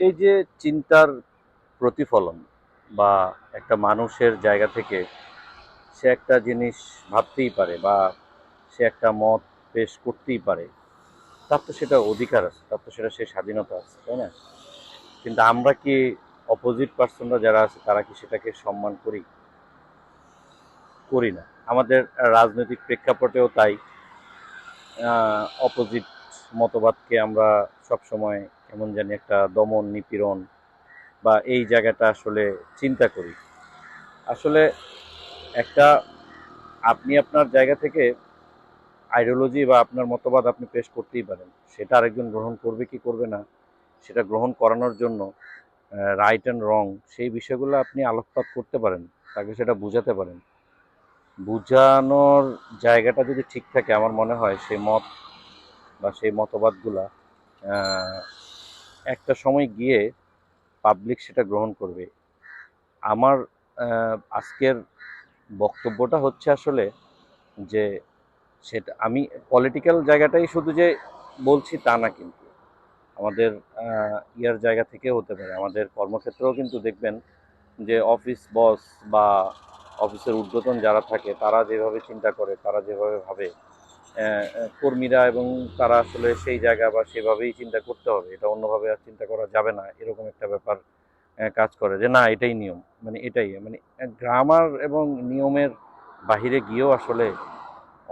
এই যে চিন্তার প্রতিফলন বা একটা মানুষের জায়গা থেকে সে একটা জিনিস ভাবতেই পারে বা সে একটা মত পেশ করতেই পারে, তার তো সেটা অধিকার আছে, তার তো সেটা সে স্বাধীনতা আছে, তাই না? কিন্তু আমরা কি অপোজিট পার্সনরা যারা আছে, তারা কি সেটাকে সম্মান করি? করি না। আমাদের রাজনৈতিক প্রেক্ষাপটেও তাই। অপোজিট মতবাদকে আমরা সবসময় কেমন জানি একটা দমন নিপীড়ন বা এই জায়গাটা আসলে চিন্তা করি। আসলে একটা আপনি আপনার জায়গা থেকে আইডিওলজি বা আপনার মতবাদ আপনি পেশ করতেই পারেন। সেটা আরেকজন গ্রহণ করবে কি করবে না, সেটা গ্রহণ করানোর জন্য রাইট অ্যান্ড রং সেই বিষয়গুলো আপনি আলোকপাত করতে পারেন, তাকে সেটা বোঝাতে পারেন। বোঝানোর জায়গাটা যদি ঠিক থাকে, আমার মনে হয় সেই মত বা সেই মতবাদগুলা একটা সময় গিয়ে পাবলিক সেটা গ্রহণ করবে। আমার আজকের বক্তব্যটা হচ্ছে আসলে যে সেটা, আমি পলিটিক্যাল জায়গাটাই শুধু যে বলছি তা না কিন্তু। আমাদের ইয়ার জায়গা থেকে হতে পারে। আমাদের কর্মক্ষেত্রেও কিন্তু দেখবেন যে অফিস বস বা অফিসের ঊর্ধ্বতন যারা থাকে, তারা যেভাবে চিন্তা করে, তারা যেভাবে ভাবে কর্মীরা এবং তারা আসলে সেই জায়গা বা সেভাবেই চিন্তা করতে হবে। এটা অন্যভাবে আর চিন্তা করা যাবে না। এরকম একটা ব্যাপার কাজ করে যে না, এটাই নিয়ম। মানে এটাই মানে গ্রামার এবং নিয়মের বাহিরে গিয়েও আসলে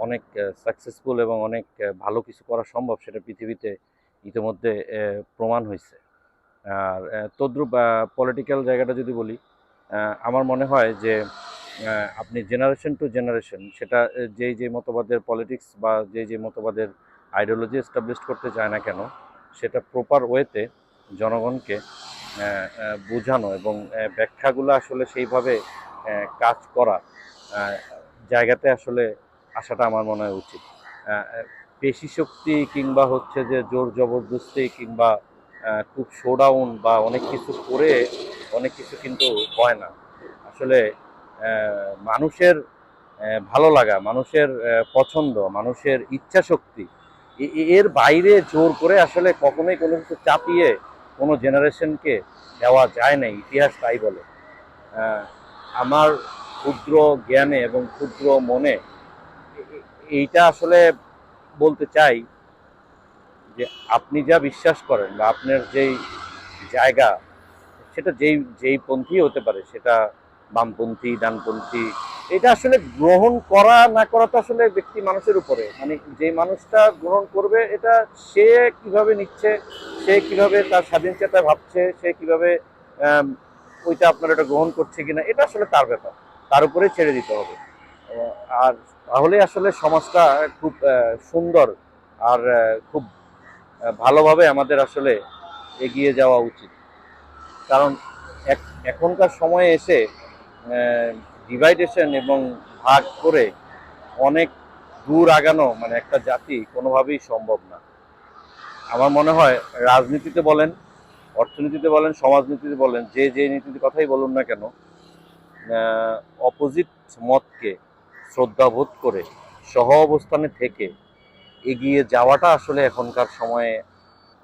অনেক সাকসেসফুল এবং অনেক ভালো কিছু করা সম্ভব সেটা পৃথিবীতে ইতিমধ্যে প্রমাণ হয়েছে। আর তদ্রুপ পলিটিক্যাল জায়গাটা যদি বলি আমার মনে হয় যে আপনি জেনারেশন টু জেনারেশন সেটা যেই যে মতবাদের পলিটিক্স বা যে যে মতবাদের আইডিওলজি এস্টাবলিশ করতে চায় না কেন, সেটা প্রপার ওয়েতে জনগণকে বোঝানো এবং ব্যাখ্যাগুলো আসলে সেইভাবে কাজ করা জায়গাতে আসলে আসাটা আমার মনে হয় উচিত। পেশি শক্তি কিংবা হচ্ছে যে জোর জবরদস্তি কিংবা খুব শোডাউন বা অনেক কিছু করে অনেক কিছু কিন্তু হয় না। আসলে মানুষের ভালো লাগা, মানুষের পছন্দ, মানুষের ইচ্ছা শক্তি এর বাইরে জোর করে আসলে কখনোই কোনো কিছু চাপিয়ে কোনো জেনারেশনকে দেওয়া যায় না, ইতিহাস তাই বলে। আমার ক্ষুদ্র জ্ঞানে এবং ক্ষুদ্র মনে এইটা আসলে বলতে চাই যে আপনি যা বিশ্বাস করেন বা আপনার যেই জায়গা, সেটা যেই যেই পন্থী হতে পারে, সেটা বামপন্থী, ডানপন্থী। এটা আসলে গ্রহণ করা না করা তো আসলে ব্যক্তি মানুষের উপরে। মানে যে মানুষটা গ্রহণ করবে, এটা সে কীভাবে নিচ্ছে, সে কীভাবে তার স্বাধীন চেতায় ভাবছে, সে কীভাবে ওইটা আপনার এটা গ্রহণ করছে কিনা, এটা আসলে তার ব্যাপার। তার উপরে ছেড়ে দিতে হবে। আর তাহলে আসলে সমাজটা খুব সুন্দর আর খুব ভালোভাবে আমাদের আসলে এগিয়ে যাওয়া উচিত। কারণ এখনকার সময়ে এসে ডিভাইডেশন এবং ভাগ করে অনেক দূর আগানো মানে একটা জাতি কোনোভাবেই সম্ভব না। আমার মনে হয় রাজনীতিতে বলেন, অর্থনীতিতে বলেন, সমাজনীতিতে বলেন, যে যে নীতির কথাই বলুন না কেন অপোজিট মতকে শ্রদ্ধাবোধ করে সহ অবস্থানে থেকে এগিয়ে যাওয়াটা আসলে এখনকার সময়ে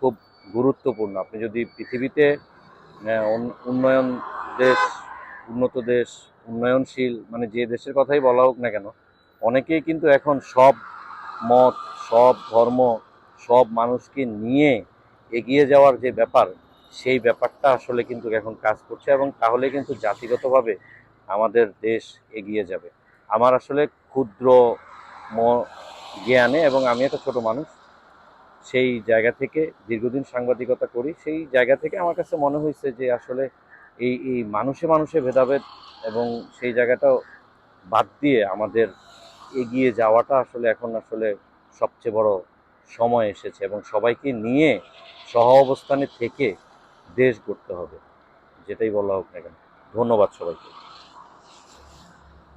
খুব গুরুত্বপূর্ণ। আপনি যদি পৃথিবীতে উন্নয়ন দেশ উন্নত দেশ, উন্নয়নশীল মানে যে দেশের কথাই বলা হোক না কেন, অনেকেই কিন্তু এখন সব মত, সব ধর্ম, সব মানুষকে নিয়ে এগিয়ে যাওয়ার যে ব্যাপার, সেই ব্যাপারটা আসলে কিন্তু এখন কাজ করছে এবং তাহলে কিন্তু জাতিগতভাবে আমাদের দেশ এগিয়ে যাবে। আমার আসলে ক্ষুদ্র ম- জ্ঞানে এবং আমি একটা ছোট মানুষ, সেই জায়গা থেকে দীর্ঘদিন সাংবাদিকতা করি, সেই জায়গা থেকে আমার কাছে মনে হয়েছে যে আসলে এই এই মানুষে মানুষে ভেদাভেদ এবং সেই জায়গাটাও বাদ দিয়ে আমাদের এগিয়ে যাওয়াটা আসলে এখন আসলে সবচেয়ে বড় সময় এসেছে এবং সবাইকে নিয়ে সহ অবস্থানে থেকে দেশ গড়তে হবে, যেটাই বলা হোক না কেন। ধন্যবাদ সবাইকে।